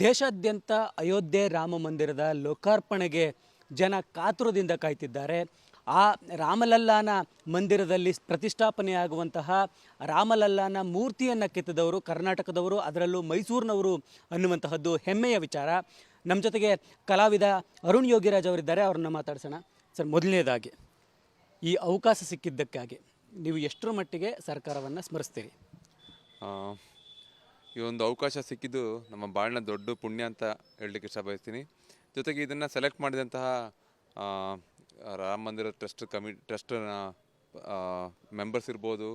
ದೇಶಾದ್ಯಂತ ಅಯೋಧ್ಯೆ ರಾಮ ಮಂದಿರದ ಲೋಕಾರ್ಪಣೆಗೆ ಜನ ಕಾತುರದಿಂದ ಕಾಯ್ತಿದ್ದಾರೆ. ಆ ರಾಮಲಲ್ಲಾನ ಮಂದಿರದಲ್ಲಿ ಪ್ರತಿಷ್ಠಾಪನೆಯಾಗುವಂತಹ ರಾಮಲಲ್ಲಾನ ಮೂರ್ತಿಯನ್ನು ಕೆತ್ತಿದವರು, ಕರ್ನಾಟಕದವರು, ಅದರಲ್ಲೂ ಮೈಸೂರಿನವರು ಅನ್ನುವಂತಹದ್ದು ಹೆಮ್ಮೆಯ ವಿಚಾರ. ನಮ್ಮ ಜೊತೆಗೆ ಕಲಾವಿದ ಅರುಣ್ ಯೋಗಿರಾಜ್ ಅವರಿದ್ದಾರೆ, ಅವ್ರನ್ನ ಮಾತಾಡ್ಸೋಣ. ಸರ್, ಮೊದಲನೇದಾಗಿ, ಈ ಅವಕಾಶ ಸಿಕ್ಕಿದ್ದಕ್ಕಾಗಿ ನೀವು ಎಷ್ಟರ ಮಟ್ಟಿಗೆ ಸರ್ಕಾರವನ್ನು ಸ್ಮರಿಸ್ತೀರಿ? ಈ ಒಂದು ಅವಕಾಶ ಸಿಕ್ಕಿದ್ದು ನಮ್ಮ ಬಾಳಿನ ದೊಡ್ಡ ಪುಣ್ಯ ಅಂತ ಹೇಳಲಿಕ್ಕೆ ಇಷ್ಟಬಯಸ್ತೀನಿ ಜೊತೆಗೆ ಇದನ್ನು ಸೆಲೆಕ್ಟ್ ಮಾಡಿದಂತಹ ರಾಮ ಮಂದಿರ ಟ್ರಸ್ಟ್ ಕಮಿ ಟ್ರಸ್ಟ್ನ ಮೆಂಬರ್ಸ್ ಇರ್ಬೋದು,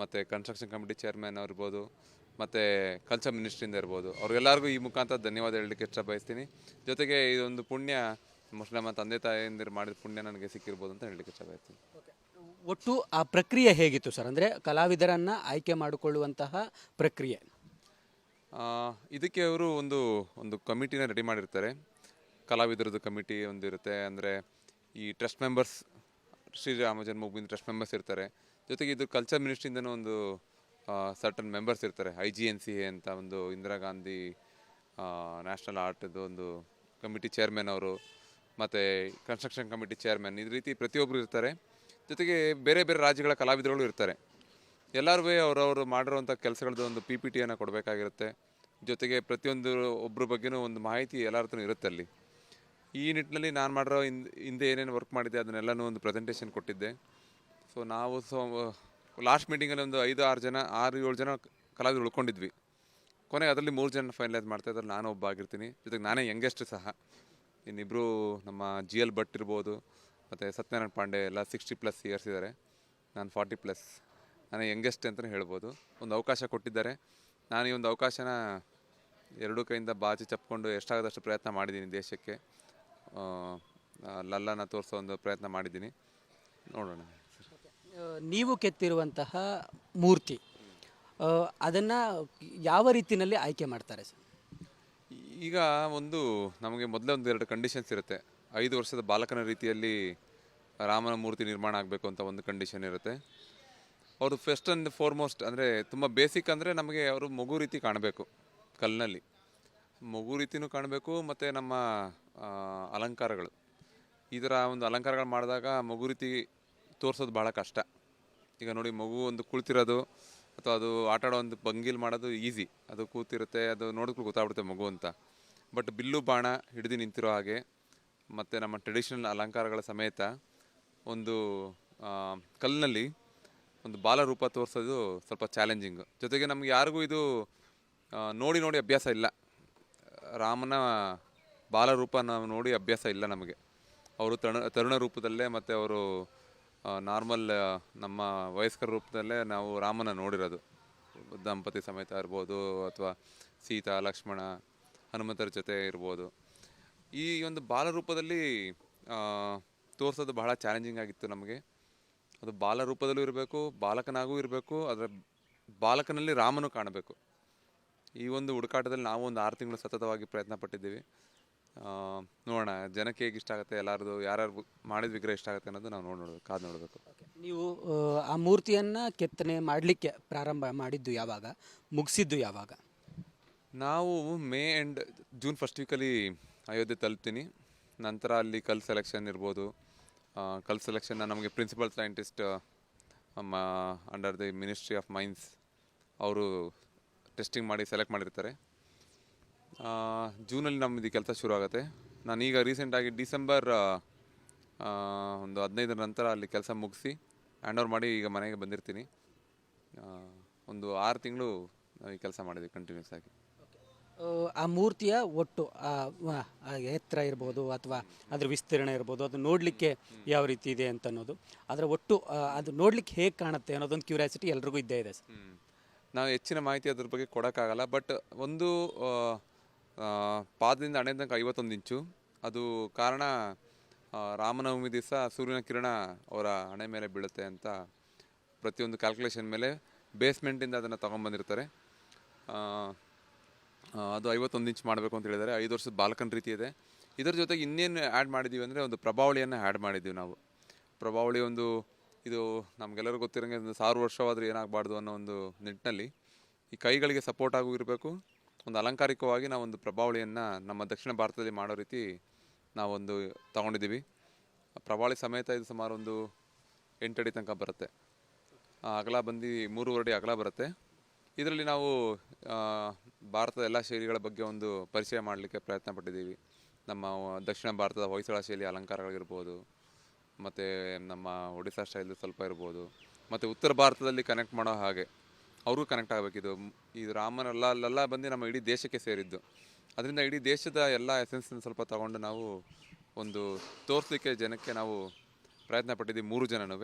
ಮತ್ತು ಕನ್ಸ್ಟ್ರಕ್ಷನ್ ಕಮಿಟಿ ಚೇರ್ಮನ್ ಅವ್ರಿರ್ಬೋದು ಮತ್ತು ಕಲ್ಚರ್ ಮಿನಿಸ್ಟ್ರಿಯಿಂದ ಇರ್ಬೋದು. ಅವ್ರಿಗೆಲ್ಲರಿಗೂ ಈ ಮುಖಾಂತರ ಧನ್ಯವಾದ ಹೇಳಲಿಕ್ಕೆ ಇಷ್ಟಬಯಸ್ತೀನಿ ಜೊತೆಗೆ ಇದೊಂದು ಪುಣ್ಯ ನಮ್ಮ ತಂದೆ ತಾಯಿಯಂದಿರು ಮಾಡಿದ ಪುಣ್ಯ ನನಗೆ ಸಿಕ್ಕಿರ್ಬೋದು ಅಂತ ಹೇಳಲಿಕ್ಕೆ ಇಷ್ಟಬಯಸ್ತೀನಿ ಒಟ್ಟು ಆ ಪ್ರಕ್ರಿಯೆ ಹೇಗಿತ್ತು ಸರ್? ಅಂದರೆ ಕಲಾವಿದರನ್ನು ಆಯ್ಕೆ ಮಾಡಿಕೊಳ್ಳುವಂತಹ ಪ್ರಕ್ರಿಯೆ. ಇದಕ್ಕೆ ಅವರು ಒಂದು ಒಂದು ಕಮಿಟಿನ ರೆಡಿ ಮಾಡಿರ್ತಾರೆ. ಕಲಾವಿದರದ್ದು ಕಮಿಟಿ ಒಂದಿರುತ್ತೆ. ಅಂದರೆ ಈ trust members Shriram Janmabhoomi trust members ಇರ್ತಾರೆ. ಜೊತೆಗೆ ಇದು ಕಲ್ಚರ್ ಮಿನಿಸ್ಟ್ರಿಯಿಂದನೂ ಒಂದು ಸರ್ಟನ್ ಮೆಂಬರ್ಸ್ ಇರ್ತಾರೆ. I G N C A ಅಂತ ಒಂದು ಇಂದಿರಾ ಗಾಂಧಿ ನ್ಯಾಷನಲ್ ಆರ್ಟ್ದು ಒಂದು ಕಮಿಟಿ ಚೇರ್ಮನ್ ಅವರು, ಮತ್ತು ಕನ್ಸ್ಟ್ರಕ್ಷನ್ ಕಮಿಟಿ ಚೇರ್ಮನ್, ಈ ರೀತಿ ಪ್ರತಿಯೊಬ್ಬರು ಇರ್ತಾರೆ. ಜೊತೆಗೆ ಬೇರೆ ಬೇರೆ ರಾಜ್ಯಗಳ ಕಲಾವಿದರುಗಳು ಇರ್ತಾರೆ. ಎಲ್ಲರೂ ಅವರವರು ಮಾಡಿರುವಂಥ ಕೆಲಸಗಳದ್ದು ಒಂದು ಪಿ ಪಿ ಟಿಯನ್ನು ಕೊಡಬೇಕಾಗಿರುತ್ತೆ. ಜೊತೆಗೆ ಪ್ರತಿಯೊಂದು ಒಬ್ಬರ ಬಗ್ಗೆನೂ ಒಂದು ಮಾಹಿತಿ ಎಲ್ಲರ ಇರುತ್ತೆ ಅಲ್ಲಿ. ಈ ನಿಟ್ಟಿನಲ್ಲಿ ನಾನು ಮಾಡಿರೋ ಹಿಂದೆ ಹಿಂದೆ ಏನೇನು ವರ್ಕ್ ಮಾಡಿದ್ದೆ ಅದನ್ನೆಲ್ಲನೂ ಒಂದು ಪ್ರೆಸೆಂಟೇಷನ್ ಕೊಟ್ಟಿದ್ದೆ. ಸೊ ನಾವು ಸೊ ಲಾಸ್ಟ್ ಮೀಟಿಂಗಲ್ಲಿ ಒಂದು ಐದು, ಆರು ಜನ, ಆರು, ಏಳು ಜನ ಕಲಾವಿದರು ಉಳ್ಕೊಂಡಿದ್ವಿ. ಕೊನೆಗೆ ಅದರಲ್ಲಿ ಮೂರು ಜನ ಫೈನಲೈಸ್ ಮಾಡ್ತಾ ಇದ್ದಾರೆ. ನಾನು ಒಬ್ಬ ಆಗಿರ್ತೀನಿ. ಜೊತೆಗೆ ನಾನೇ ಯಂಗೆಸ್ಟ್ ಸಹ. ಇನ್ನಿಬ್ಬರು ನಮ್ಮ ಜಿ ಎಲ್ ಭಟ್ ಇರ್ಬೋದು, ಮತ್ತು ಸತ್ಯನಾರಾಯಣ ಪಾಂಡೆ ಎಲ್ಲ ಸಿಕ್ಸ್ಟಿ ಪ್ಲಸ್ ಇಯರ್ಸ್ ಇದ್ದಾರೆ. ನಾನು ಫಾರ್ಟಿ ಪ್ಲಸ್ ನಾನು ಯಂಗೆಸ್ಟ್ ಅಂತಲೇ ಹೇಳ್ಬೋದು. ಒಂದು ಅವಕಾಶ ಕೊಟ್ಟಿದ್ದಾರೆ. ನಾನು ಈ ಒಂದು ಅವಕಾಶನ ಎರಡೂ ಕೈಯಿಂದ ಬಾಚಿ ಚಪ್ಪಿಕೊಂಡು ಎಷ್ಟಾಗದಷ್ಟು ಪ್ರಯತ್ನ ಮಾಡಿದ್ದೀನಿ ದೇಶಕ್ಕೆ. ಲಲ್ಲನ ತೋರಿಸೋ ಒಂದು ಪ್ರಯತ್ನ ಮಾಡಿದ್ದೀನಿ. ನೋಡೋಣ. ನೀವು ಕೆತ್ತಿರುವಂತಹ ಮೂರ್ತಿ ಅದನ್ನು ಯಾವ ರೀತಿಯಲ್ಲಿ ಆಯ್ಕೆ ಮಾಡ್ತಾರೆ ಸರ್? ಈಗ ಒಂದು ನಮಗೆ ಮೊದಲೇ ಒಂದು ಎರಡು ಕಂಡೀಷನ್ಸ್ ಇರುತ್ತೆ. ಐದು ವರ್ಷದ ಬಾಲಕನ ರೀತಿಯಲ್ಲಿ ರಾಮನ ಮೂರ್ತಿ ನಿರ್ಮಾಣ ಆಗಬೇಕು ಅಂತ ಒಂದು ಕಂಡೀಷನ್ ಇರುತ್ತೆ. ಅವರು ಫಸ್ಟ್ ಆ್ಯಂಡ್ ಫಾರ್ಮೋಸ್ಟ್ ಅಂದರೆ ತುಂಬ ಬೇಸಿಕ್ ಅಂದರೆ ನಮಗೆ ಅವರು ಮಗು ರೀತಿ ಕಾಣಬೇಕು ಕಲ್ಲಿನಲ್ಲಿ ಮಗು ರೀತಿನೂ ಕಾಣಬೇಕು ಮತ್ತು ನಮ್ಮ ಅಲಂಕಾರಗಳು. ಈ ಥರ ಒಂದು ಅಲಂಕಾರಗಳು ಮಾಡಿದಾಗ ಮಗು ರೀತಿ ತೋರಿಸೋದು ಭಾಳ ಕಷ್ಟ. ಈಗ ನೋಡಿ ಮಗು ಒಂದು ಕುಳಿತಿರೋದು ಅಥವಾ ಅದು ಆಟ ಆಡೋ ಒಂದು ಭಂಗಿಲ್ ಮಾಡೋದು ಈಸಿ ಅದು ಕೂತಿರುತ್ತೆ, ಅದು ನೋಡಿದ್ರು ಗೊತ್ತಾಗ್ಬಿಡುತ್ತೆ ಮಗು ಅಂತ. ಬಟ್ ಬಿಲ್ಲು ಬಾಣ ಹಿಡಿದು ನಿಂತಿರೋ ಹಾಗೆ ಮತ್ತು ನಮ್ಮ ಟ್ರೆಡಿಷನಲ್ ಅಲಂಕಾರಗಳ ಸಮೇತ ಒಂದು ಕಲ್ಲಿನಲ್ಲಿ ಒಂದು ಬಾಲ ರೂಪ ತೋರಿಸೋದು ಸ್ವಲ್ಪ ಚಾಲೆಂಜಿಂಗ್ ಜೊತೆಗೆ ನಮ್ಗೆ ಯಾರಿಗೂ ಇದು ನೋಡಿ ನೋಡಿ ಅಭ್ಯಾಸ ಇಲ್ಲ. ರಾಮನ ಬಾಲರೂಪ ನಾವು ನೋಡಿ ಅಭ್ಯಾಸ ಇಲ್ಲ ನಮಗೆ. ಅವರು ತರುಣ ತರುಣ ರೂಪದಲ್ಲೇ ಮತ್ತು ಅವರು ನಾರ್ಮಲ್ ನಮ್ಮ ವಯಸ್ಕರ ರೂಪದಲ್ಲೇ ನಾವು ರಾಮನ ನೋಡಿರೋದು. ದಂಪತಿ ಸಮೇತ ಇರ್ಬೋದು ಅಥವಾ ಸೀತಾ, ಲಕ್ಷ್ಮಣ, ಹನುಮಂತರ ಜೊತೆ ಇರ್ಬೋದು. ಈ ಒಂದು ಬಾಲರೂಪದಲ್ಲಿ ರೂಪದಲ್ಲಿ ತೋರಿಸೋದು ಬಹಳ ಚಾಲೆಂಜಿಂಗ್ ಆಗಿತ್ತು ನಮಗೆ. ಅದು ಬಾಲರೂಪದಲ್ಲೂ ಇರಬೇಕು ಬಾಲಕನಾಗೂ ಇರಬೇಕು ಅದರ ಬಾಲಕನಲ್ಲಿ ರಾಮನು ಕಾಣಬೇಕು. ಈ ಒಂದು ಹುಡುಕಾಟದಲ್ಲಿ ನಾವು ಒಂದು ಆರು ತಿಂಗಳು ಸತತವಾಗಿ ಪ್ರಯತ್ನ ಪಟ್ಟಿದ್ದೀವಿ ನೋಡೋಣ ಜನಕ್ಕೆ ಹೇಗೆ ಇಷ್ಟ ಆಗುತ್ತೆ ಎಲ್ಲರದು ಯಾರ್ಯಾರು ಮಾಡಿದ ವಿಗ್ರಹ ಇಷ್ಟ ಆಗುತ್ತೆ ಅನ್ನೋದು ನಾವು ನೋಡಿ ನೋಡ್ಬೇಕು ಕಾದು ನೋಡಬೇಕು. ನೀವು ಆ, ಮೂರ್ತಿಯನ್ನು ಕೆತ್ತನೆ ಮಾಡಲಿಕ್ಕೆ ಪ್ರಾರಂಭ ಮಾಡಿದ್ದು ಯಾವಾಗ? ಮುಗಿಸಿದ್ದು ಯಾವಾಗ? ನಾವು ಮೇ ಆ್ಯಂಡ್ ಜೂನ್ ಫಸ್ಟ್ ವೀಕಲ್ಲಿ ಅಯೋಧ್ಯೆ ತಲುಪ್ತೀನಿ. ನಂತರ ಅಲ್ಲಿ ಕಲ್ ಸೆಲೆಕ್ಷನ್ ಇರ್ಬೋದು. ಕಲ್ ಸೆಲೆಕ್ಷನ್ನ ನಮಗೆ principal scientist under the ministry of mines ಅವರು ಟೆಸ್ಟಿಂಗ್ ಮಾಡಿ ಸೆಲೆಕ್ಟ್ ಮಾಡಿರ್ತಾರೆ. ಜೂನಲ್ಲಿ ನಮ್ಮದು ಕೆಲಸ ಶುರು ಆಗುತ್ತೆ. ನಾನೀಗ ರೀಸೆಂಟಾಗಿ ಡಿಸೆಂಬರ್ ಒಂದು ಹದಿನೈದರ ನಂತರ ಅಲ್ಲಿ ಕೆಲಸ ಮುಗಿಸಿ ಹ್ಯಾಂಡ್ ಓವರ್ ಮಾಡಿ ಈಗ ಮನೆಗೆ ಬಂದಿರ್ತೀನಿ. ಒಂದು ಆರು ತಿಂಗಳು ಈ ಕೆಲಸ ಮಾಡಿದ್ವಿ ಕಂಟಿನ್ಯೂಸ್ ಆಗಿ. ಆ, ಮೂರ್ತಿಯ ಒಟ್ಟು ಆ ವ- ಆ ಎತ್ತರ ಇರ್ಬೋದು ಅಥವಾ ಅದರ ವಿಸ್ತೀರ್ಣ ಇರ್ಬೋದು ಅದು ನೋಡಲಿಕ್ಕೆ ಯಾವ ರೀತಿ ಇದೆ ಅಂತ ಅನ್ನೋದು ಅದರ ಒಟ್ಟು ಅದು ನೋಡ್ಲಿಕ್ಕೆ ಹೇಗೆ ಕಾಣುತ್ತೆ ಅನ್ನೋದೊಂದು ಕ್ಯೂರಿಯಾಸಿಟಿ ಎಲ್ರಿಗೂ ಇದ್ದೇ ಇದೆ. ನಾವು ಹೆಚ್ಚಿನ ಮಾಹಿತಿ ಅದ್ರ ಬಗ್ಗೆ ಕೊಡೋಕ್ಕಾಗಲ್ಲ ಬಟ್ ಒಂದು ಪಾದದಿಂದ ಹಣೆ ತನಕ ಐವತ್ತೊಂದು ಇಂಚು. ಅದು ಕಾರಣ ರಾಮನವಮಿ ದಿವಸ ಸೂರ್ಯನ ಕಿರಣ ಅವರ ಹಣೆ ಮೇಲೆ ಬೀಳುತ್ತೆ ಅಂತ ಪ್ರತಿಯೊಂದು ಕ್ಯಾಲ್ಕುಲೇಷನ್ ಮೇಲೆ ಬೇಸ್ಮೆಂಟಿಂದ ಅದನ್ನು ತೊಗೊಂಬಂದಿರ್ತಾರೆ. ಅದು ಐವತ್ತೊಂದು ಇಂಚ್ ಮಾಡಬೇಕು ಅಂತ ಹೇಳಿದರೆ ಐದು ವರ್ಷದ ಬಾಲಕನ ರೀತಿ ಇದೆ. ಇದರ ಜೊತೆಗೆ ಇನ್ನೇನು ಆ್ಯಡ್ ಮಾಡಿದ್ದೀವಿ ಅಂದರೆ ಒಂದು ಪ್ರಭಾವಳಿಯನ್ನು ಆ್ಯಡ್ ಮಾಡಿದ್ದೀವಿ ನಾವು. ಪ್ರಭಾವಳಿ ಒಂದು ಇದು ನಮಗೆಲ್ಲರಿಗೂ ಗೊತ್ತಿರೋಂಗೆ ಒಂದು ಸಾವಿರ ವರ್ಷವಾದರೂ ಏನಾಗಬಾರ್ದು ಅನ್ನೋ ಒಂದು ನಿಟ್ಟಿನಲ್ಲಿ ಈ ಕೈಗಳಿಗೆ ಸಪೋರ್ಟ್ ಆಗು ಇರಬೇಕು. ಒಂದು ಅಲಂಕಾರಿಕವಾಗಿ ನಾವು ಒಂದು ಪ್ರಭಾವಳಿಯನ್ನು ನಮ್ಮ ದಕ್ಷಿಣ ಭಾರತದಲ್ಲಿ ಮಾಡೋ ರೀತಿ ನಾವೊಂದು ತಗೊಂಡಿದ್ದೀವಿ. ಪ್ರಭಾವಳಿ ಸಮೇತ ಇದು ಸುಮಾರು ಒಂದು ಎಂಟಡಿ ತನಕ ಬರುತ್ತೆ. ಅಗಲ ಬಂದು ಮೂರುವರೆ ಅಡಿ ಅಗಲ ಬರುತ್ತೆ. ಇದರಲ್ಲಿ ನಾವು ಭಾರತದ ಎಲ್ಲ ಶೈಲಿಗಳ ಬಗ್ಗೆ ಒಂದು ಪರಿಚಯ ಮಾಡಲಿಕ್ಕೆ ಪ್ರಯತ್ನ ಪಟ್ಟಿದ್ದೀವಿ. ನಮ್ಮ ದಕ್ಷಿಣ ಭಾರತದ ಹೊಯ್ಸಳ ಶೈಲಿ ಅಲಂಕಾರಗಳಿರ್ಬೋದು, ಮತ್ತು ನಮ್ಮ ಒಡಿಸ್ಸಾ ಸ್ಟೈಲ್ ಸ್ವಲ್ಪ ಇರ್ಬೋದು, ಮತ್ತು ಉತ್ತರ ಭಾರತದಲ್ಲಿ ಕನೆಕ್ಟ್ ಮಾಡೋ ಹಾಗೆ ಅವ್ರಿಗೂ ಕನೆಕ್ಟ್ ಆಗಬೇಕಿದು. ಇದು ರಾಮನಲ್ಲ ಅಲ್ಲೆಲ್ಲ ಬಂದು ನಮ್ಮ ಇಡೀ ದೇಶಕ್ಕೆ ಸೇರಿದ್ದು. ಅದರಿಂದ ಇಡೀ ದೇಶದ ಎಲ್ಲ ಎಸೆನ್ಸನ್ನು ಸ್ವಲ್ಪ ತಗೊಂಡು ನಾವು ಒಂದು ತೋರಿಸಲಿಕ್ಕೆ ಜನಕ್ಕೆ ನಾವು ಪ್ರಯತ್ನ ಪಟ್ಟಿದ್ದೀವಿ, ಮೂರು ಜನನೂ.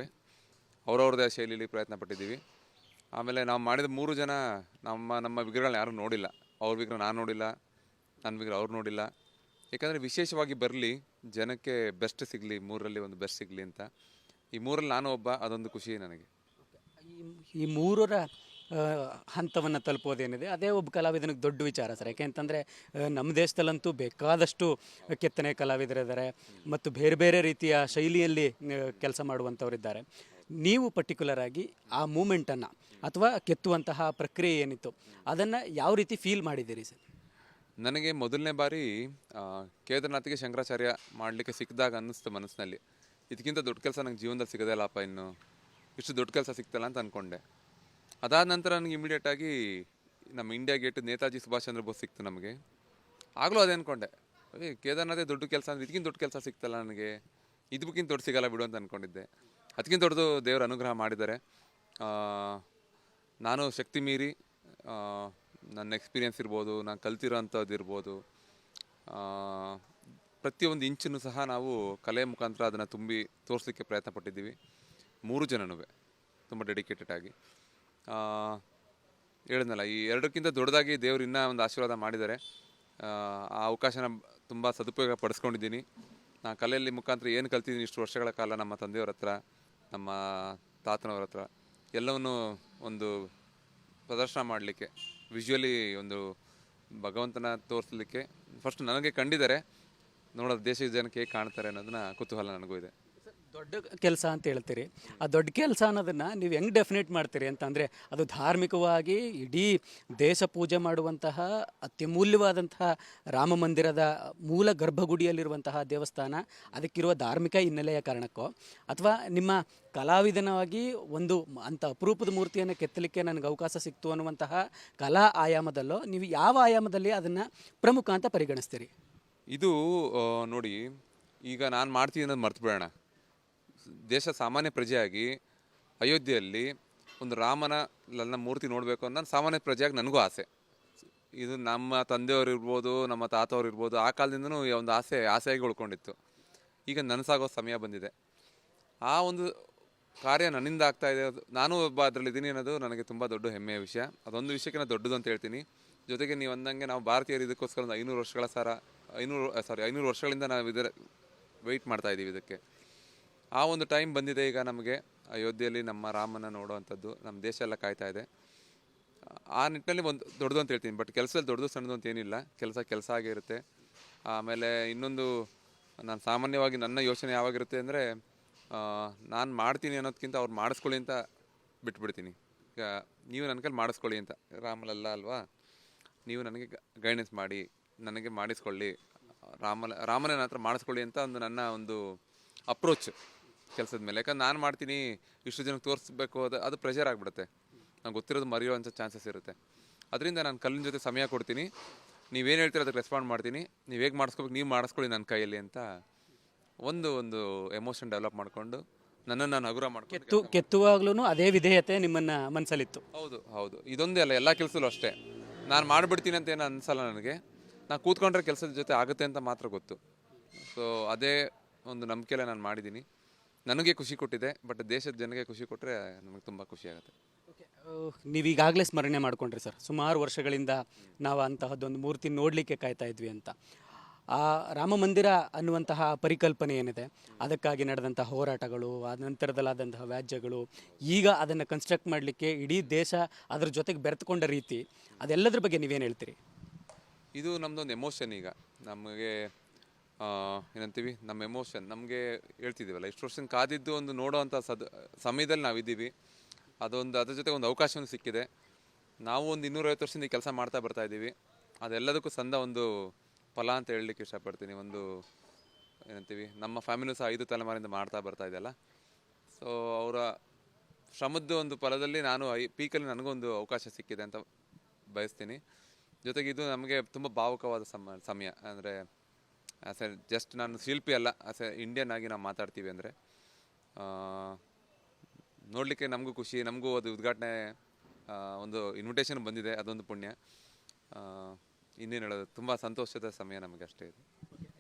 ಅವ್ರವ್ರದ್ದೇ ಶೈಲಿಯಲ್ಲಿ ಪ್ರಯತ್ನ ಪಟ್ಟಿದ್ದೀವಿ. ಆಮೇಲೆ ನಾವು ಮಾಡಿದ ಮೂರು ಜನ ನಮ್ಮ ನಮ್ಮ ವಿಗ್ರಹಗಳನ್ನ ಯಾರೂ ನೋಡಿಲ್ಲ. ಅವ್ರ ವಿಗ್ರಹ ನಾನು ನೋಡಿಲ್ಲ ನನ್ನ ವಿಗ್ರಹ ಅವ್ರು ನೋಡಿಲ್ಲ. ಯಾಕಂದರೆ ವಿಶೇಷವಾಗಿ ಬರಲಿ ಜನಕ್ಕೆ ಬೆಸ್ಟ್ ಸಿಗಲಿ ಮೂರರಲ್ಲಿ ಒಂದು ಬೆಸ್ಟ್ ಸಿಗಲಿ ಅಂತ. ಈ ಮೂರಲ್ಲಿ ನಾನು ಒಬ್ಬ ಅದೊಂದು ಖುಷಿ ನನಗೆ. ಈ- ಈ ಮೂರರ ಹಂತವನ್ನು ತಲುಪೋದೇನಿದೆ ಅದೇ ಒಬ್ಬ ಕಲಾವಿದನಿಗೆ ದೊಡ್ಡ ವಿಚಾರ ಸರ್. ಯಾಕೆಂತಂದರೆ ನಮ್ಮ ದೇಶದಲ್ಲಂತೂ ಬೇಕಾದಷ್ಟು ಕೆತ್ತನೆ ಕಲಾವಿದರಿದ್ದಾರೆ. ಮತ್ತು ಬೇರೆ ಬೇರೆ ರೀತಿಯ ಶೈಲಿಯಲ್ಲಿ ಕೆಲಸ ಮಾಡುವಂಥವರಿದ್ದಾರೆ ನೀವು ಪರ್ಟಿಕ್ಯುಲರ್ ಆಗಿ ಆ ಮೂಮೆಂಟನ್ನು ಅಥವಾ ಕೆತ್ತುವಂತಹ ಪ್ರಕ್ರಿಯೆ ಏನಿತ್ತು, ಅದನ್ನು ಯಾವ ರೀತಿ ಫೀಲ್ ಮಾಡಿದ್ದೀರಿ ಸರ್? ನನಗೆ ಮೊದಲನೇ ಬಾರಿ ಕೇದಾರ್ನಾಥ್ಗೆ ಶಂಕರಾಚಾರ್ಯ ಮಾಡಲಿಕ್ಕೆ ಸಿಕ್ಕಿದಾಗ ಅನ್ನಿಸ್ತು ಮನಸ್ಸಿನಲ್ಲಿ. ಇದಕ್ಕಿಂತ ದೊಡ್ಡ ಕೆಲಸ ನಂಗೆ ಜೀವನದಲ್ಲಿ ಸಿಗೋದೇ ಇಲ್ಲಪ್ಪ ಇನ್ನು ಇಷ್ಟು ದೊಡ್ಡ ಕೆಲಸ ಸಿಗ್ತಲ್ಲ ಅಂತ ಅಂದ್ಕೊಂಡೆ ಅದಾದ ನಂತರ ನನಗೆ ಇಮಿಡಿಯೇಟಾಗಿ ನಮ್ಮ ಇಂಡಿಯಾ ಗೇಟ್ ನೇತಾಜಿ ಸುಭಾಷ್ ಚಂದ್ರ ಬೋಸ್ ಸಿಕ್ತು ನಮಗೆ. ಆಗಲೂ ಅದೇ ಅಂದ್ಕೊಂಡೆ ಕೇದಾರ್ನಾಥೇ ದೊಡ್ಡ ಕೆಲಸ ಅಂದ್ರೆ ಇದಕ್ಕಿಂತ ದೊಡ್ಡ ಕೆಲಸ ಸಿಕ್ತಲ್ಲ ನನಗೆ. ಇದಕ್ಕಿಂತ ದೊಡ್ಡ ಸಿಗಲ್ಲ ಬಿಡು ಅಂತ ಅಂದ್ಕೊಂಡಿದ್ದೆ ಅದಕ್ಕಿಂತ ದೊಡ್ಡದು ದೇವರ ಅನುಗ್ರಹ ಮಾಡಿದ್ದಾರೆ. ನಾನು ಶಕ್ತಿ ಮೀರಿ ನನ್ನ ಎಕ್ಸ್ಪೀರಿಯೆನ್ಸ್ ಇರ್ಬೋದು, ನಾನು ಕಲ್ತಿರೋ ಅಂಥದ್ದು ಇರ್ಬೋದು ಪ್ರತಿಯೊಂದು ಇಂಚನ್ನು ಸಹ ನಾವು ಕಲೆ ಮುಖಾಂತರ ಅದನ್ನು ತುಂಬಿ ತೋರಿಸಲಿಕ್ಕೆ ಪ್ರಯತ್ನ ಪಟ್ಟಿದ್ದೀವಿ ಮೂರು ಜನನೂ ತುಂಬ ಡೆಡಿಕೇಟೆಡ್ ಆಗಿ. ಹೇಳಿದ್ನಲ್ಲ, ಈ ಎರಡಕ್ಕಿಂತ ದೊಡ್ಡದಾಗಿ ದೇವರು ಇನ್ನೂ ಒಂದು ಆಶೀರ್ವಾದ ಮಾಡಿದ್ದಾರೆ. ಆ ಅವಕಾಶನ ತುಂಬ ಸದುಪಯೋಗ ಪಡಿಸ್ಕೊಂಡಿದ್ದೀನಿ. ನಾನು ಕಲೆಯಲ್ಲಿ ಮುಖಾಂತರ ಏನು ಕಲ್ತಿದ್ದೀನಿ ಇಷ್ಟು ವರ್ಷಗಳ ಕಾಲ ನಮ್ಮ ತಂದೆಯವ್ರ ಹತ್ರ. ನಮ್ಮ ತಾತನವ್ರ ಹತ್ರ ಎಲ್ಲವನ್ನೂ ಒಂದು ಪ್ರದರ್ಶನ ಮಾಡಲಿಕ್ಕೆ ವಿಜುವಲಿ ಒಂದು ಭಗವಂತನ ತೋರಿಸಲಿಕ್ಕೆ ಫಸ್ಟ್ ನನಗೆ ಕಂಡಿದ್ದಾರೆ. ನೋಡೋದು ದೇಶದ ಜನಕ್ಕೆ ಹೇಗೆ ಕಾಣ್ತಾರೆ ಅನ್ನೋದನ್ನ ಕುತೂಹಲ ನನಗೂ ಇದೆ. ದೊಡ್ಡ ಕೆಲಸ ಅಂತ ಹೇಳ್ತೀರಿ. ಆ ದೊಡ್ಡ ಕೆಲಸ ಅನ್ನೋದನ್ನು ನೀವು ಹೆಂಗೆ ಡೆಫಿನೇಟ್ ಮಾಡ್ತೀರಿ ಅಂತಂದರೆ, ಅದು ಧಾರ್ಮಿಕವಾಗಿ ಇಡೀ ದೇಶ ಪೂಜೆ ಮಾಡುವಂತಹ ಅತ್ಯಮೂಲ್ಯವಾದಂತಹ ರಾಮ ಮಂದಿರದ ಮೂಲ ಗರ್ಭಗುಡಿಯಲ್ಲಿರುವಂತಹ ದೇವಸ್ಥಾನ, ಅದಕ್ಕಿರುವ ಧಾರ್ಮಿಕ ಹಿನ್ನೆಲೆಯ ಕಾರಣಕ್ಕೋ, ಅಥವಾ ನಿಮ್ಮ ಕಲಾವಿದನವಾಗಿ ಒಂದು ಅಂಥ ಅಪರೂಪದ ಮೂರ್ತಿಯನ್ನು ಕೆತ್ತಲಿಕ್ಕೆ ನನಗೆ ಅವಕಾಶ ಸಿಕ್ತು ಅನ್ನುವಂತಹ ಕಲಾ ಆಯಾಮದಲ್ಲೋ, ನೀವು ಯಾವ ಆಯಾಮದಲ್ಲಿ ಅದನ್ನು ಪ್ರಮುಖ ಅಂತ ಪರಿಗಣಿಸ್ತೀರಿ? ಇದು ನೋಡಿ, ಈಗ ನಾನು ಮಾಡ್ತೀನಿ ಅನ್ನೋದು ಮರ್ತು ಬಿಡೋಣ ದೇಶ ಸಾಮಾನ್ಯ ಪ್ರಜೆಯಾಗಿ ಅಯೋಧ್ಯೆಯಲ್ಲಿ ಒಂದು ರಾಮನ ಲಲ್ಲನ ಮೂರ್ತಿ ನೋಡಬೇಕು ಅನ್ನೋ ಸಾಮಾನ್ಯ ಪ್ರಜೆಯಾಗಿ ನನಗೂ ಆಸೆ. ಇದು ನಮ್ಮ ತಂದೆಯವರು ಇರ್ಬೋದು, ನಮ್ಮ ತಾತವ್ರು ಇರ್ಬೋದು, ಆ ಕಾಲದಿಂದನೂ ಒಂದು ಆಸೆ, ಆಸೆಯಾಗಿ ಉಳ್ಕೊಂಡಿತ್ತು. ಈಗ ನನಸಾಗೋ ಸಮಯ ಬಂದಿದೆ. ಆ ಒಂದು ಕಾರ್ಯ ನನ್ನಿಂದ ಆಗ್ತಾ ಇದೆ. ನಾನು ಒಬ್ಬ ಅದರಲ್ಲಿ ಇದ್ದೀನಿ ಅನ್ನೋದು ನನಗೆ ತುಂಬ ದೊಡ್ಡ ಹೆಮ್ಮೆಯ ವಿಷಯ. ಅದೊಂದು ವಿಷಯಕ್ಕೆ ನಾನು ದೊಡ್ಡದು ಅಂತ ಹೇಳ್ತೀನಿ. ಜೊತೆಗೆ ನೀವು ಅಂದಂಗೆ ನಾವು ಭಾರತೀಯರು ಇದಕ್ಕೋಸ್ಕರ ಒಂದು ಐನೂರು ವರ್ಷಗಳ ಸಾರ, ಐನೂರು ಸಾರಿ ಐನೂರು ವರ್ಷಗಳಿಂದ ನಾವು ಇದರ ವೆಯ್ಟ್ ಮಾಡ್ತಾ ಇದ್ದೀವಿ ಇದಕ್ಕೆ. ಆ ಒಂದು ಟೈಮ್ ಬಂದಿದೆ ಈಗ ನಮಗೆ ಅಯೋಧ್ಯೆಯಲ್ಲಿ ನಮ್ಮ ರಾಮನ ನೋಡುವಂಥದ್ದು, ನಮ್ಮ ದೇಶ ಎಲ್ಲ ಕಾಯ್ತಾ ಇದೆ. ಆ ನಿಟ್ಟಿನಲ್ಲಿ ಒಂದು ದೊಡ್ಡದು ಅಂತ ಹೇಳ್ತೀನಿ, ಬಟ್ ಕೆಲಸದಲ್ಲಿ ದೊಡ್ಡದು ಸಣ್ಣದು ಅಂತ ಏನಿಲ್ಲ, ಕೆಲಸ ಕೆಲಸ ಆಗಿರುತ್ತೆ ಆಮೇಲೆ ಇನ್ನೊಂದು, ನಾನು ಸಾಮಾನ್ಯವಾಗಿ ನನ್ನ ಯೋಚನೆ ಯಾವಾಗಿರುತ್ತೆ ಅಂದರೆ ನಾನು ಮಾಡ್ತೀನಿ ಅನ್ನೋದಕ್ಕಿಂತ ಅವ್ರು ಮಾಡಿಸ್ಕೊಳ್ಳಿ ಅಂತ ಬಿಟ್ಬಿಡ್ತೀನಿ. ಈಗ ನೀವು ನನ್ನ ಕೈಲಿ ಮಾಡಿಸ್ಕೊಳ್ಳಿ ಅಂತ. ರಾಮಲಲ್ಲ ಅಲ್ವಾ? ನೀವು ನನಗೆ ಗೈಡೆನ್ಸ್ ಮಾಡಿ, ನನಗೆ ಮಾಡಿಸ್ಕೊಳ್ಳಿ. ರಾಮಲ ರಾಮನ ಹತ್ರ ಮಾಡಿಸ್ಕೊಳ್ಳಿ ಅಂತ ಒಂದು ನನ್ನ ಒಂದು ಅಪ್ರೋಚ್ ಕೆಲಸದ ಮೇಲೆ. ಯಾಕಂದ್ರೆ ನಾನು ಮಾಡ್ತೀನಿ ಇಷ್ಟು ಜನಕ್ಕೆ ತೋರಿಸ್ಬೇಕು ಅದು ಅದು ಪ್ರೆಷರ್ ಆಗಿಬಿಡುತ್ತೆ. ನಂಗೆ ಗೊತ್ತಿರೋದು ಮರೆಯುವಂಥ ಚಾನ್ಸಸ್ ಇರುತ್ತೆ. ಅದರಿಂದ ನಾನು ಕಲ್ಲಿನ ಜೊತೆ ಸಮಯ ಕೊಡ್ತೀನಿ. ನೀವೇನು ಹೇಳ್ತೀರ ಅದಕ್ಕೆ ರೆಸ್ಪಾಂಡ್ ಮಾಡ್ತೀನಿ. ನೀವು ಹೇಗೆ ಮಾಡಿಸ್ಕೋಬೇಕು ನೀವು ಮಾಡಿಸ್ಕೊಳ್ಳಿ ನನ್ನ ಕೈಯಲ್ಲಿ ಅಂತ ಒಂದು ಒಂದು ಎಮೋಷನ್ ಡೆವಲಪ್ ಮಾಡಿಕೊಂಡು ನನ್ನನ್ನು ನಾನು ಹಗುರ ಮಾಡಿ ಕೆತ್ತು ಕೆತ್ತುವಾಗ್ಲೂ ಅದೇ ವಿಧೇಯತೆ ನಿಮ್ಮನ್ನು ಮನಸ್ಸಲ್ಲಿತ್ತು ಹೌದು ಹೌದು. ಇದೊಂದೇ ಅಲ್ಲ ಎಲ್ಲ ಕೆಲಸದಲ್ಲೂ ಅಷ್ಟೇ. ನಾನು ಮಾಡಿಬಿಡ್ತೀನಿ ಅಂತ ಏನು ಅನ್ಸಲ್ಲ ನನಗೆ. ನಾನು ಕೂತ್ಕೊಂಡ್ರೆ ಕೆಲಸದ ಜೊತೆ ಆಗುತ್ತೆ ಅಂತ ಮಾತ್ರ ಗೊತ್ತು. ಸೊ ಅದೇ ಒಂದು ನಂಬಿಕೆಲ್ಲ ನಾನು ಮಾಡಿದ್ದೀನಿ. ನನಗೆ ಖುಷಿ ಕೊಟ್ಟಿದೆ ಬಟ್ ದೇಶದ ಜನಕ್ಕೆ ಖುಷಿ ಕೊಟ್ಟರೆ ನಮಗೆ ತುಂಬ ಖುಷಿ ಆಗುತ್ತೆ. ನೀವು ಈಗಾಗಲೇ ಸ್ಮರಣೆ ಮಾಡ್ಕೊಂಡ್ರಿ ಸರ್. ಸುಮಾರು ವರ್ಷಗಳಿಂದ ನಾವು ಅಂತಹದ್ದೊಂದು ಮೂರ್ತಿ ನೋಡಲಿಕ್ಕೆ ಕಾಯ್ತಾ ಇದ್ವಿ ಅಂತ. ಆ ರಾಮ ಮಂದಿರ ಅನ್ನುವಂತಹ ಪರಿಕಲ್ಪನೆ ಏನಿದೆ ಅದಕ್ಕಾಗಿ ನಡೆದಂತಹ ಹೋರಾಟಗಳು ಆ ನಂತರದಲ್ಲಾದಂತಹ ವ್ಯಾಜ್ಯಗಳು ಈಗ ಅದನ್ನು ಕನ್ಸ್ಟ್ರಕ್ಟ್ ಮಾಡಲಿಕ್ಕೆ ಇಡೀ ದೇಶ ಅದರ ಜೊತೆಗೆ ಬೆರೆತುಕೊಂಡ ರೀತಿ ಅದೆಲ್ಲದ್ರ ಬಗ್ಗೆ ನೀವೇನು ಹೇಳ್ತೀರಿ? ಇದು ನಮ್ಮದೊಂದು ಎಮೋಷನ್ ಈಗ. ನಮಗೆ ಏನಂತೀವಿ, ನಮ್ಮ ಎಮೋಷನ್ ನಮಗೆ ಹೇಳ್ತಿದ್ದೀವಲ್ಲ ಇಷ್ಟು ವರ್ಷದಿಂದ ಕಾದಿದ್ದು ಒಂದು ನೋಡೋವಂಥ ಸದ, ಸಮಯದಲ್ಲಿ ನಾವಿದ್ದೀವಿ. ಅದೊಂದು, ಅದ್ರ ಜೊತೆ ಒಂದು ಅವಕಾಶವೂ ಸಿಕ್ಕಿದೆ. ನಾವು ಒಂದು ಇನ್ನೂರೈವತ್ತು ವರ್ಷದಿಂದ ಕೆಲಸ ಮಾಡ್ತಾ ಬರ್ತಾ ಇದ್ದೀವಿ. ಅದೆಲ್ಲದಕ್ಕೂ ಸಂದ ಒಂದು ಫಲ ಅಂತ ಹೇಳಲಿಕ್ಕೆ ಇಷ್ಟಪಡ್ತೀನಿ. ಒಂದು, ಏನಂತೀವಿ, ನಮ್ಮ ಫ್ಯಾಮಿಲಿ ಸಹ ಐದು ತಲೆಮಾರಿಂದ ಮಾಡ್ತಾ ಬರ್ತಾ ಇದೆಯಲ್ಲ ಸೊ ಅವರ ಶ್ರಮದ್ದು ಒಂದು ಫಲದಲ್ಲಿ ನಾನು ಐ, ಪೀಕಲ್ಲಿ ನನಗೊಂದು ಅವಕಾಶ ಸಿಕ್ಕಿದೆ ಅಂತ ಬಯಸ್ತೀನಿ. ಜೊತೆಗೆ ಇದು ನಮಗೆ ತುಂಬ ಭಾವುಕವಾದ ಸಮ, ಸಮಯ. ಅಂದರೆ ಆಸ್ ಎ ಜಸ್ಟ್ ನಾನು ಶಿಲ್ಪಿ ಅಲ್ಲ ಆಸ್ ಎ ಇಂಡಿಯನ್ ಆಗಿ ನಾವು ಮಾತಾಡ್ತೀವಿ ಅಂದರೆ ನೋಡಲಿಕ್ಕೆ ನಮಗೂ ಖುಷಿ ನಮಗೂ ಅದು ಉದ್ಘಾಟನೆ ಒಂದು ಇನ್ವಿಟೇಷನ್ ಬಂದಿದೆ ಅದೊಂದು ಪುಣ್ಯ. ಇನ್ನೇನು ಹೇಳೋದು ತುಂಬ ಸಂತೋಷದ ಸಮಯ ನಮಗೆ ಅಷ್ಟೇ ಇದು.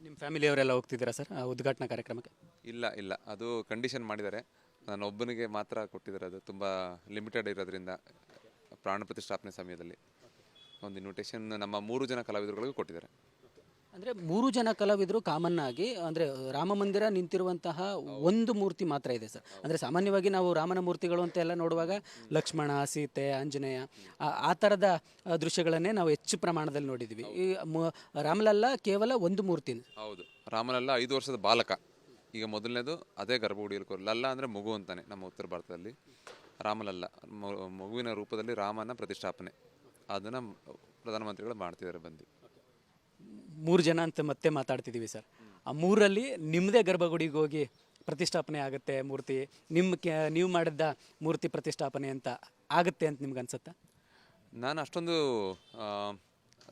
ನಿಮ್ಮ ಫ್ಯಾಮಿಲಿಯವರೆಲ್ಲ ಹೋಗ್ತಿದ್ದೀರಾ ಸರ್ ಆ ಉದ್ಘಾಟನಾ ಕಾರ್ಯಕ್ರಮಕ್ಕೆ? ಇಲ್ಲ ಇಲ್ಲ ಅದು ಕಂಡೀಷನ್ ಮಾಡಿದ್ದಾರೆ. ನಾನು ಒಬ್ಬನಿಗೆ ಮಾತ್ರ ಕೊಟ್ಟಿದ್ದಾರೆ ಅದು ತುಂಬ ಲಿಮಿಟೆಡ್ ಇರೋದ್ರಿಂದ ಪ್ರಾಣ ಪ್ರತಿಷ್ಠಾಪನೆ ಸಮಯದಲ್ಲಿ. ಒಂದು ಇನ್ವಿಟೇಷನ್ ನಮ್ಮ ಮೂರು ಜನ ಕಲಾವಿದರುಗಳಿಗೂ ಕೊಟ್ಟಿದ್ದಾರೆ. ಅಂದರೆ ಮೂರು ಜನ ಕಲಾವಿದರು ಕಾಮನ್ ಆಗಿ, ಅಂದರೆ ರಾಮ ಮಂದಿರ ನಿಂತಿರುವಂತಹ ಒಂದು ಮೂರ್ತಿ ಮಾತ್ರ ಇದೆ ಸರ್. ಅಂದರೆ ಸಾಮಾನ್ಯವಾಗಿ ನಾವು ರಾಮನ ಮೂರ್ತಿಗಳು ಅಂತ ಎಲ್ಲ ನೋಡುವಾಗ ಲಕ್ಷ್ಮಣ, ಸೀತೆ, ಆಂಜನೇಯ, ಆ- ತರದ ದೃಶ್ಯಗಳನ್ನೇ ನಾವು ಹೆಚ್ಚು ಪ್ರಮಾಣದಲ್ಲಿ ನೋಡಿದ್ವಿ. ಈ ರಾಮಲಲ್ಲ ಕೇವಲ ಒಂದು ಮೂರ್ತಿ. ಹೌದು. ರಾಮಲಲ್ಲ ಐದು ವರ್ಷದ ಬಾಲಕ. ಈಗ ಮೊದಲನೇದು ಅದೇ ಗರ್ಭಗುಡಿಯಲ್ಲಿ ಕೋ ಲಲ್ಲ ಅಂದರೆ ಮಗು ಅಂತಾನೆ ನಮ್ಮ ಉತ್ತರ ಭಾರತದಲ್ಲಿ. ರಾಮಲಲ್ಲ ಮಗುವಿನ ರೂಪದಲ್ಲಿ ರಾಮನ ಪ್ರತಿಷ್ಠಾಪನೆ. ಅದನ್ನು ಪ್ರಧಾನಮಂತ್ರಿಗಳು ಮಾಡ್ತಿದ್ದಾರೆ ಬಂದು. ಮೂರು ಜನ ಅಂತ ಮತ್ತೆ ಮಾತಾಡ್ತಿದ್ದೀವಿ ಸರ್. ಆ ಮೂರಲ್ಲಿ ನಿಮ್ಮದೇ ಗರ್ಭಗುಡಿಗೆ ಹೋಗಿ ಪ್ರತಿಷ್ಠಾಪನೆ ಆಗುತ್ತೆ ಮೂರ್ತಿ. ನಿಮ್ಮ ನೀವು ಮಾಡಿದ್ದ ಮೂರ್ತಿ ಪ್ರತಿಷ್ಠಾಪನೆ ಅಂತ ಆಗುತ್ತೆ ಅಂತ ನಿಮ್ಗೆ ಅನ್ಸುತ್ತಾ? ನಾನು ಅಷ್ಟೊಂದು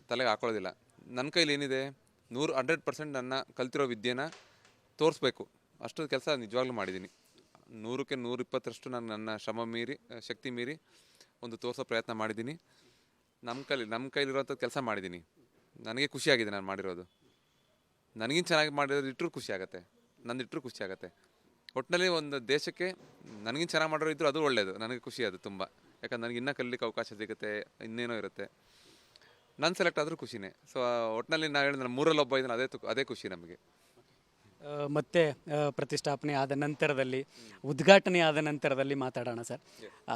ತಲೆಗೆ ಹಾಕೊಳ್ಳೋದಿಲ್ಲ. ನನ್ನ ಕೈಲಿ ಏನಿದೆ? ನೂರು, ಹಂಡ್ರೆಡ್ ಪರ್ಸೆಂಟ್ ನನ್ನ ಕಲ್ತಿರೋ ವಿದ್ಯೆನ ತೋರಿಸ್ಬೇಕು. ಅಷ್ಟು ಕೆಲಸ ನಿಜವಾಗ್ಲೂ ಮಾಡಿದ್ದೀನಿ. ನೂರಕ್ಕೆ ನೂರಿಪ್ಪತ್ತರಷ್ಟು ನಾನು ನನ್ನ ಶ್ರಮ ಮೀರಿ, ಶಕ್ತಿ ಮೀರಿ ಒಂದು ತೋರಿಸೋ ಪ್ರಯತ್ನ ಮಾಡಿದ್ದೀನಿ. ನಮ್ಮ ಕೈಲಿ, ನಮ್ಮ ಕೈಲಿರೋಂಥ ಕೆಲಸ ಮಾಡಿದ್ದೀನಿ. ನನಗೆ ಖುಷಿಯಾಗಿದೆ ನಾನು ಮಾಡಿರೋದು. ನನಗಿಂತ ಚೆನ್ನಾಗಿ ಮಾಡಿರೋದು ಇಟ್ಟರು ಖುಷಿ ಆಗುತ್ತೆ. ನಂದು ಇಟ್ಟರು ಖುಷಿ ಆಗುತ್ತೆ. ಒಟ್ಟಿನಲ್ಲಿ ಒಂದು ದೇಶಕ್ಕೆ ನನಗಿಂತ ಚೆನ್ನಾಗಿ ಮಾಡೋರು ಇದ್ದರೂ ಅದು ಒಳ್ಳೆಯದು ನನಗೆ ಖುಷಿ ಅದು ತುಂಬ. ಯಾಕಂದ್ರೆ ನನಗೆ ಇನ್ನೂ ಕಲಿಲಿಕ್ಕೆ ಅವಕಾಶ ಸಿಗುತ್ತೆ, ಇನ್ನೇನೋ ಇರುತ್ತೆ. ನಾನು ಸೆಲೆಕ್ಟ್ ಆದರೂ ಖುಷಿನೇ. ಸೊ ಒಟ್ಟಿನಲ್ಲಿ ನಾನು ಹೇಳಿದ್ರೆ ನಾನು ಮೂರಲ್ಲಿ ಒಬ್ಬ ಇದ್ದೀನಿ, ಅದೇ ಅದೇ ಖುಷಿ ನಮಗೆ. ಮತ್ತೆ ಪ್ರತಿಷ್ಠಾಪನೆ ಆದ ನಂತರದಲ್ಲಿ, ಉದ್ಘಾಟನೆ ಆದ ನಂತರದಲ್ಲಿ ಮಾತಾಡೋಣ ಸರ್.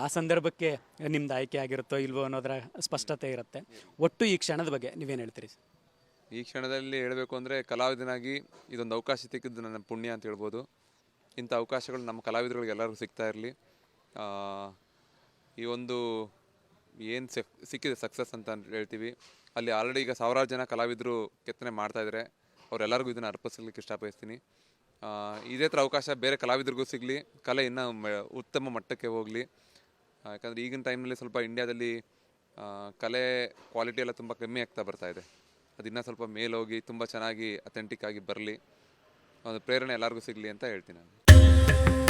ಆ ಸಂದರ್ಭಕ್ಕೆ ನಿಮ್ದು ಆಯ್ಕೆ ಆಗಿರುತ್ತೋ ಇಲ್ವೋ ಅನ್ನೋದರ ಸ್ಪಷ್ಟತೆ ಇರುತ್ತೆ. ಒಟ್ಟು ಈ ಕ್ಷಣದ ಬಗ್ಗೆ ನೀವೇನು ಹೇಳ್ತೀರಿ ಸರ್? ಈ ಕ್ಷಣದಲ್ಲಿ ಹೇಳಬೇಕು ಅಂದರೆ ಕಲಾವಿದನಾಗಿ ಇದೊಂದು ಅವಕಾಶ ಸಿಕ್ಕಿದ್ದು ನನ್ನ ಪುಣ್ಯ ಅಂತ ಹೇಳ್ಬೋದು. ಇಂಥ ಅವಕಾಶಗಳು ನಮ್ಮ ಕಲಾವಿದರುಗಳಿಗೆ ಎಲ್ಲರಿಗೂ ಸಿಗ್ತಾ ಇರಲಿ. ಈ ಒಂದು ಏನು ಸಿಕ್ಕಿದೆ ಸಕ್ಸಸ್ ಅಂತ ಹೇಳ್ತೀವಿ. ಅಲ್ಲಿ ಆಲ್ರೆಡಿ ಈಗ ಸಾವಿರಾರು ಜನ ಕಲಾವಿದರು ಕೆತ್ತನೆ ಮಾಡ್ತಾ ಅವರೆಲ್ಲರಿಗೂ ಇದನ್ನು ಅರ್ಪಿಸ್ಲಿಕ್ಕೆ ಇಷ್ಟಪಡಿಸ್ತೀನಿ. ಇದೇ ಥರ ಅವಕಾಶ ಬೇರೆ ಕಲಾವಿದರಿಗೂ ಸಿಗಲಿ, ಕಲೆ ಇನ್ನೂ ಉತ್ತಮ ಮಟ್ಟಕ್ಕೆ ಹೋಗಲಿ. ಯಾಕಂದರೆ ಈಗಿನ ಟೈಮ್ನಲ್ಲಿ ಸ್ವಲ್ಪ ಇಂಡ್ಯಾದಲ್ಲಿ ಕಲೆ ಕ್ವಾಲಿಟಿ ಎಲ್ಲ ತುಂಬ ಕಮ್ಮಿ ಆಗ್ತಾ ಬರ್ತಾ ಇದೆ. ಅದು ಇನ್ನೂ ಸ್ವಲ್ಪ ಮೇಲೋಗಿ ತುಂಬ ಚೆನ್ನಾಗಿ ಅಥೆಂಟಿಕ್ ಆಗಿ ಬರಲಿ. ಒಂದು ಪ್ರೇರಣೆ ಎಲ್ಲರಿಗೂ ಸಿಗಲಿ ಅಂತ ಹೇಳ್ತೀನಿ ನಾನು.